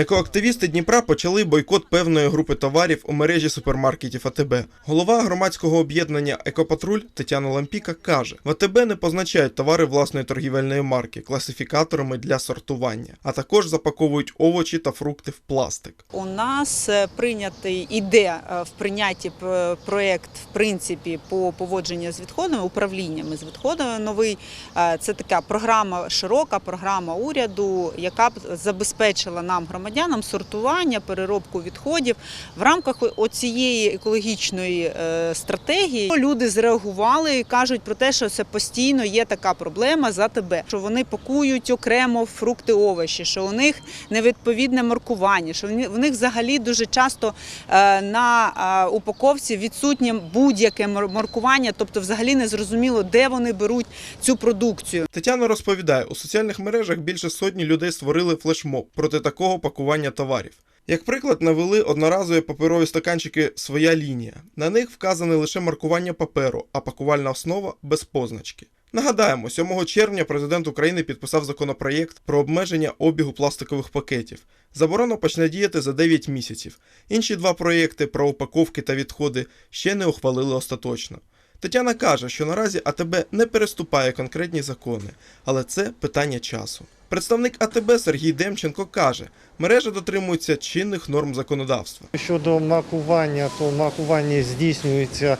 Екоактивісти Дніпра почали бойкот певної групи товарів у мережі супермаркетів АТБ. Голова громадського об'єднання Екопатруль Тетяна Лампіка каже: в АТБ не позначають товари власної торгівельної марки класифікаторами для сортування, а також запаковують овочі та фрукти в пластик. У нас е, прийнятий іде е, в прийнятті п- проект в принципі по поводженню з відходами, управліннями з відходами. Новий Е, це така програма, широка програма уряду, яка б забезпечила нам громадянам сортування, переробку відходів в рамках оцієї екологічної е, стратегії. Люди зреагували і кажуть про те, що це постійно є така проблема за тебе, що вони пакують окремо фрукти, овочі, що у них невідповідне маркування, що в них взагалі дуже часто е, на е, упаковці відсутнє будь-яке мар- маркування, тобто взагалі не зрозуміло, де вони беруть цю продукцію. Тетяна розповідає, у соціальних мережах більше сотні людей створили флешмоб проти такого пакування товарів. Як приклад, навели одноразові паперові стаканчики Своя лінія. На них вказане лише маркування паперу, а пакувальна основа без позначки. Нагадаємо, 7 червня президент України підписав законопроєкт про обмеження обігу пластикових пакетів. Заборона почне діяти за 9 місяців. Інші два проєкти про упаковки та відходи ще не ухвалили остаточно. Тетяна каже, що наразі АТБ не переступає конкретні закони, але це питання часу. Представник АТБ Сергій Демченко каже, мережа дотримується чинних норм законодавства. Щодо маркування, то маркування здійснюється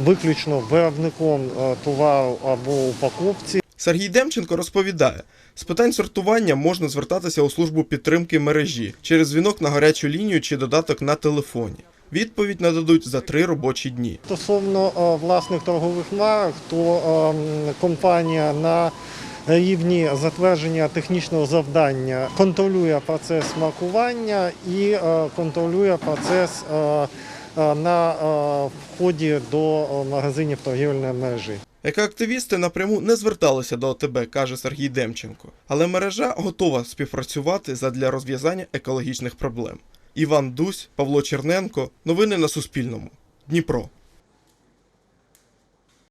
виключно виробником е, товару або упаковці. Сергій Демченко розповідає, з питань сортування можна звертатися у службу підтримки мережі через дзвінок на гарячу лінію чи додаток на телефоні. Відповідь нададуть за три робочі дні. Стосовно е, власних торгових марок, то ем, компанія на рівні затвердження технічного завдання контролює процес маркування і е, контролює процес е, е, на вході до магазинів торгівельної мережі. Екоактивісти напряму не зверталися до ОТБ, каже Сергій Демченко, але мережа готова співпрацювати задля розв'язання екологічних проблем. Іван Дусь, Павло Черненко. Новини на Суспільному. Дніпро.